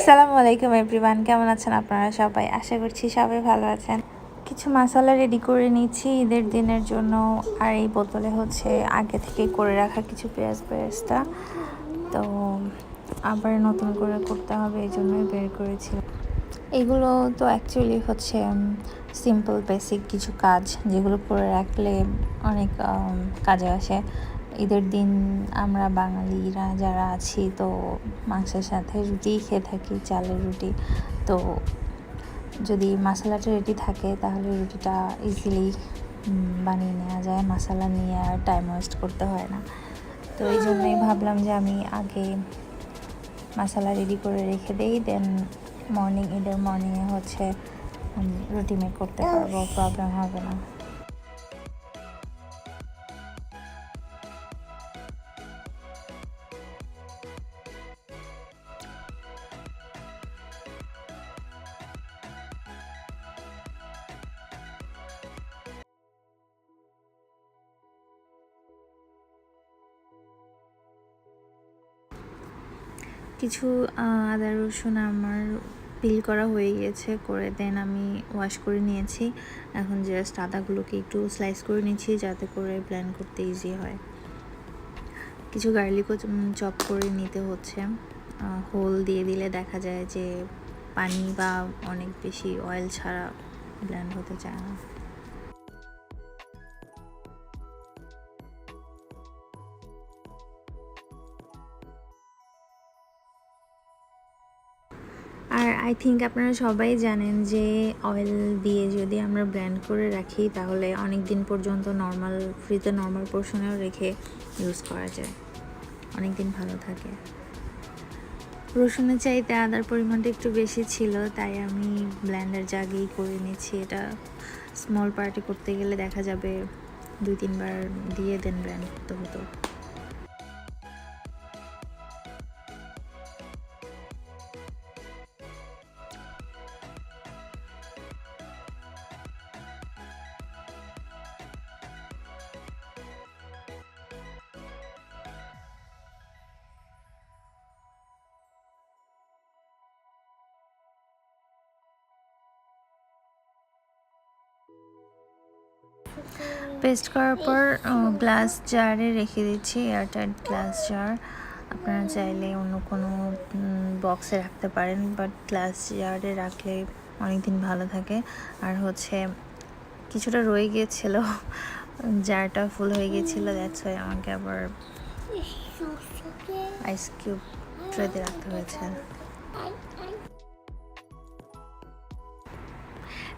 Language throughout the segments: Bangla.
আসসালামু আলাইকুম এভরিওয়ান, কেমন আছেন আপনারা সবাই? আশা করছি সবাই ভালো আছেন। কিছু মশলা রেডি করে নিচ্ছি ঈদের দিনের জন্য, আর এই বোতলে হচ্ছে আগে থেকে করে রাখা কিছু পেঁয়াজ পেঁয়াজটা তো আবার নতুন করে করতে হবে, এই জন্যই বের করেছি। এগুলো তো অ্যাকচুয়ালি হচ্ছে সিম্পল বেসিক কিছু কাজ, যেগুলো করে রাখলে অনেক কাজে আসে। ঈদের দিন আমরা বাঙালিরা যারা আছি তো মাংসের সাথে রুটি খেয়ে থাকি চালের রুটি। তো যদি মশলাটা রেডি থাকে তাহলে রুটিটা ইজিলি বানিয়ে নেওয়া যায়। মশলা নিয়ে আর টাইম ওয়েস্ট করতে হয় না। তো এই জন্যই ভাবলাম যে আমি আগে মশলা রেডি করে রেখে দিই দেন মর্নিং ঈদের মর্নিংয়ে হচ্ছে রুটি মেক করতে পারব। প্রবলেম হবে না। কিছু আদা, রসুন আমার পিল করা হয়ে গিয়েছে করে দেন আমি ওয়াশ করে নিয়েছি। এখন জাস্ট আদাগুলোকে একটু স্লাইস করে নিয়েছি যাতে করে প্ল্যান করতে ইজি হয়। কিছু গার্লিকও চপ করে নিতে হচ্ছে। হোল দিয়ে দিলে দেখা যায় যে পানি বা অনেক বেশি অয়েল ছাড়া ব্লেন্ড হতে চায় না। আর আই থিঙ্ক আপনারা সবাই জানেন যে অয়েল দিয়ে যদি আমরা ব্র্যান্ড করে রাখি, তাহলে অনেক দিন পর্যন্ত নর্মাল ফ্রিজে নর্মাল পোর্শনেও রেখে ইউজ করা যায়। অনেক দিন ভালো থাকে। রসুনের চাইতে আদার পরিমাণটা একটু বেশি ছিল, তাই আমি ব্ল্যান্ডার জাগেই করে নিচ্ছি, এটা স্মল পার্টি করতে গেলে দেখা যাবে দুই, তিনবার দিয়ে দেন ব্র্যান্ড করতে হতো। পেস্ট করার পর গ্লাস জারে রেখে দিচ্ছি এয়ারটাইট গ্লাস জার আপনারা চাইলে অন্য কোনো বক্সে রাখতে পারেন বাট গ্লাস জারে রাখলে অনেক দিন ভালো থাকে। আর হচ্ছে, কিছুটা রয়ে গিয়েছিল জারটা ফুল হয়ে গিয়েছিল দ্যাটস ওয়াই আমাকে আবার আইস কিউব ট্রেতে রাখতে হয়েছে।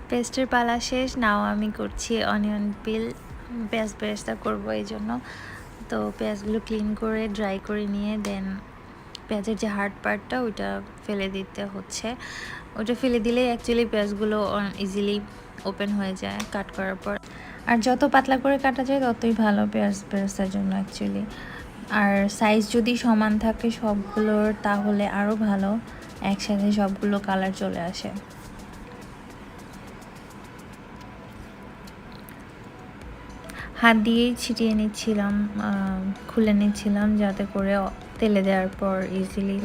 পেস্টের পালা শেষ নাও আমি করছি অনিয়ন পিল পেঁয়াজ বেরেস্তা করব এই জন্য। তো পেঁয়াজগুলো ক্লিন করে ড্রাই করে নিয়ে দেন পেঁয়াজের যে হার্ড পার্টটা ওইটা ফেলে দিতে হচ্ছে। ওটা ফেলে দিলেই অ্যাকচুয়ালি পেঁয়াজগুলো ইজিলি ওপেন হয়ে যায় কাট করার পর। আর যত পাতলা করে কাটা যায় ততই ভালো পেঁয়াজ বেরেস্তার জন্য অ্যাকচুয়ালি আর সাইজ যদি সমান থাকে সবগুলোর তাহলে আরও ভালো, একসাথে সবগুলো কালার চলে আসে। হাত দিয়েই ছিটিয়ে নিচ্ছিলাম খুলে নিচ্ছিলাম যাতে করে তেলে দেওয়ার পর ইজিলি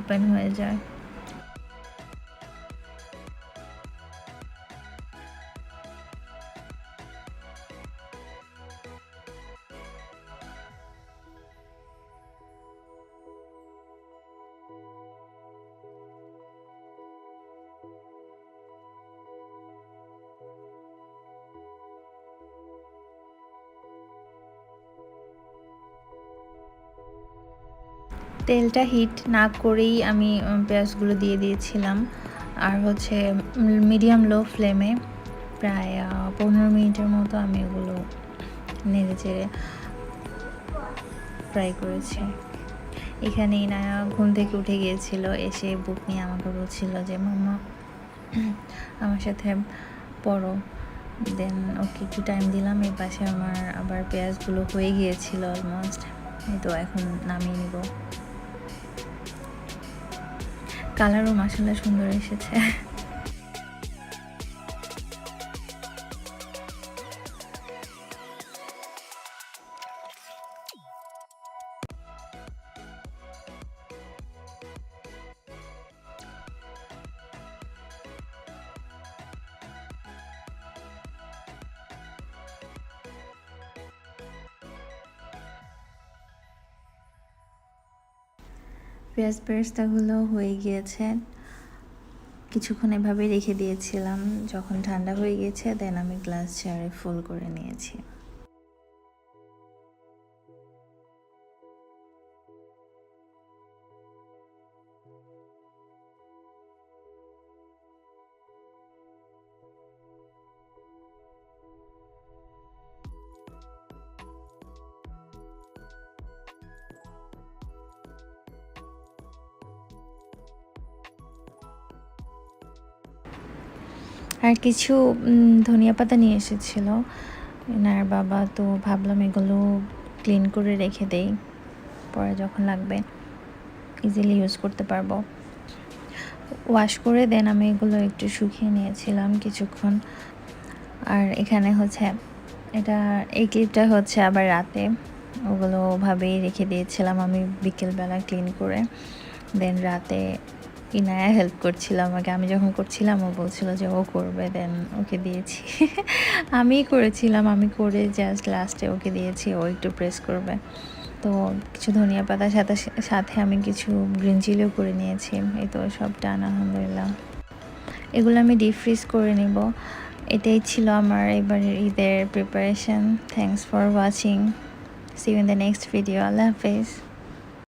ওপেন হয়ে যায়। তেলটা হিট না করেই আমি পেঁয়াজগুলো দিয়ে দিয়েছিলাম। আর হচ্ছে মিডিয়াম লো ফ্লেমে প্রায় পনেরো মিনিটের মতো আমি এগুলো নেড়ে চেড়ে ফ্রাই করেছি। এখানে ইনায়া ঘুম থেকে উঠে গিয়েছিল, এসে বুক নিয়ে আমাকে বলছিল যে, মাম্মা, আমার সাথে পড়ো। দেন ওকে একটু টাইম দিলাম এই পাশে আমার আবার পেঁয়াজগুলো হয়ে গিয়েছিল অলমোস্ট এই তো, এখন নামিয়ে নিব। কালারও মাসাল্লাহ সুন্দর এসেছে। পেঁয়াজ পেরেস্তাগুলো হয়ে গিয়েছে। কিছুক্ষণ এভাবেই রেখে দিয়েছিলাম। যখন ঠান্ডা হয়ে গেছে দেন আমি গ্লাস চেয়ারে ফুল করে নিয়েছি। আর কিছু ধনিয়া পাতা নিয়ে এসেছিল। এনার বাবা, তো ভাবলাম এগুলো ক্লিন করে রেখে দেই। পরে যখন লাগবে ইজিলি ইউজ করতে পারব। ওয়াশ করে দেন আমি এগুলো একটু শুকিয়ে নিয়েছিলাম কিছুক্ষণ। আর এখানে হচ্ছে, এটা, এই ক্লিপটা হচ্ছে আবার রাতে। ওগুলো ওভাবেই রেখে দিয়েছিলাম আমি বিকেলবেলা ক্লিন করে। দেন রাতে ইনায়া হেল্প করছিল আমাকে? আমি যখন করছিলাম, ও বলছিল যে, ও করবে দেন ওকে দিয়েছি। আমি করেছিলাম, আমি করে জাস্ট লাস্টে ওকে দিয়েছি, ও একটু প্রেস করবে। তো কিছু ধনিয়া পাতার সাথে সাথে আমি কিছু গ্রিন চিলিও করে নিয়েছি। এই তো সব ডান আলহামদুলিল্লাহ। এগুলো আমি ডিপ ফ্রিজ করে নিব। এটাই ছিল আমার এবারের ঈদের preparation thanks for watching see in the next video আল্লাহ হাফেজ।